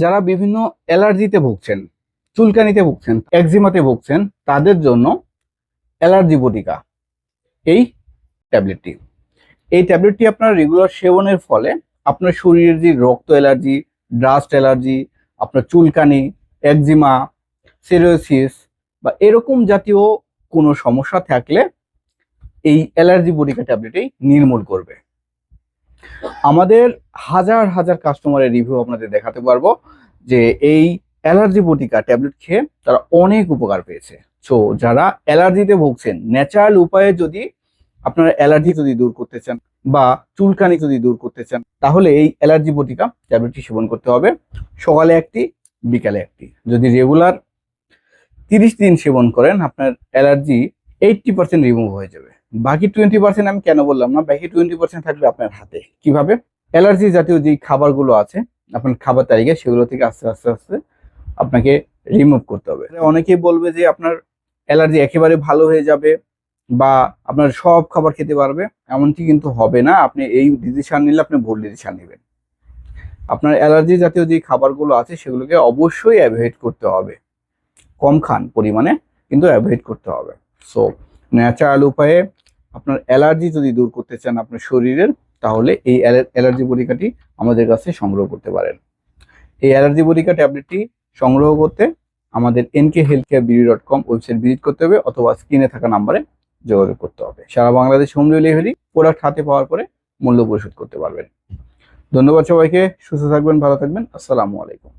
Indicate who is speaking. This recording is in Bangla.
Speaker 1: যারা বিভিন্ন অ্যালার্জিতে ভুগছেন, চুলকানিতে ভুগছেন, একজিমাতে ভুগছেন, তাদের জন্য অ্যালার্জি বটিকা, এই ট্যাবলেটটি। এই ট্যাবলেটটি আপনার রেগুলার সেবনের ফলে আপনার শরীরের যে রক্ত অ্যালার্জি ড্রাস্ট অ্যালার্জি, আপনার চুলকানি, একজিমা সিরোসিস বা এরকম জাতীয় কোনো সমস্যা থাকলে এই অ্যালার্জি বটিকা ট্যাবলেটেই নির্মূল করবে। আমাদের হাজার হাজার কাস্টমারের রিভিউ আপনাদের দেখাতে পারব যে এই অ্যালার্জি বটিকা ট্যাবলেট খেয়ে তারা অনেক উপকার পেয়েছে। সো যারা অ্যালার্জিতে ভুগছেন ন্যাচারাল উপায়ে যদি আপনারা অ্যালার্জি যদি দূর করতে চান বা চুলকানি যদি দূর করতে চান, তাহলে এই অ্যালার্জি বটিকা ট্যাবলেটটি সেবন করতে হবে। সকালে একটি, বিকালে একটি। যদি রেগুলার তিরিশ দিন সেবন করেন, আপনার অ্যালার্জি এইটটি পার্সেন্ট রিমুভ হয়ে যাবে। বাকি টোয়েন্টি পার্সেন্ট আমি কেন বললাম না? বাকি টোয়েন্টি পার্সেন্ট থাকবে আপনার হাতে। কীভাবে? অ্যালার্জি জাতীয় যে খাবারগুলো আছে, আপনার খাবার তালিকা, সেগুলো থেকে আস্তে আস্তে আস্তে আপনাকে রিমুভ করতে হবে। অনেকেই বলবে যে আপনার অ্যালার্জি একেবারে ভালো হয়ে যাবে বা আপনার সব খাবার খেতে পারবে, এমনটি কিন্তু হবে না। আপনি এই ডিসিশন নিলে আপনি ভুল ডিসিশন নেবেন। আপনার অ্যালার্জি জাতীয় যে খাবারগুলো আছে, সেগুলোকে অবশ্যই অ্যাভয়েড করতে হবে। কম খান পরিমাণে, কিন্তু অ্যাভয়েড করতে হবে। সো ন্যাচারাল উপায়ে আপনার অ্যালার্জি যদি দূর করতে চান আপনার শরীরের, তাহলে এই অ্যালার্জি পরীক্ষাটি আমাদের কাছে সংগ্রহ করতে পারেন। এই অ্যালার্জি পরীক্ষা ট্যাবলেটটি সংগ্রহ করতে আমাদের NK health care BD dot com website visit করতে হবে অথবা স্ক্রিনে থাকা নাম্বারে যোগাযোগ করতে হবে। সারা বাংলাদেশ হোম ডেলিভারি প্রোডাক্ট হাতে পাওয়ার পরে মূল্য পরিশোধ করতে পারবেন। ধন্যবাদ সবাইকে, সুস্থ থাকবেন, ভালো থাকবেন। আসসালামু আলাইকুম।